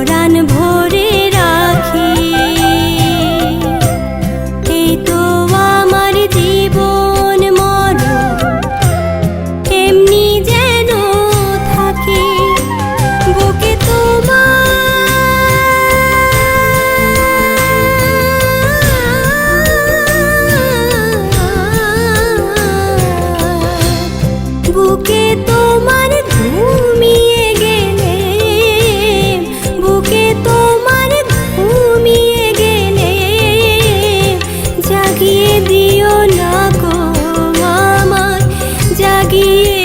너라는 लिए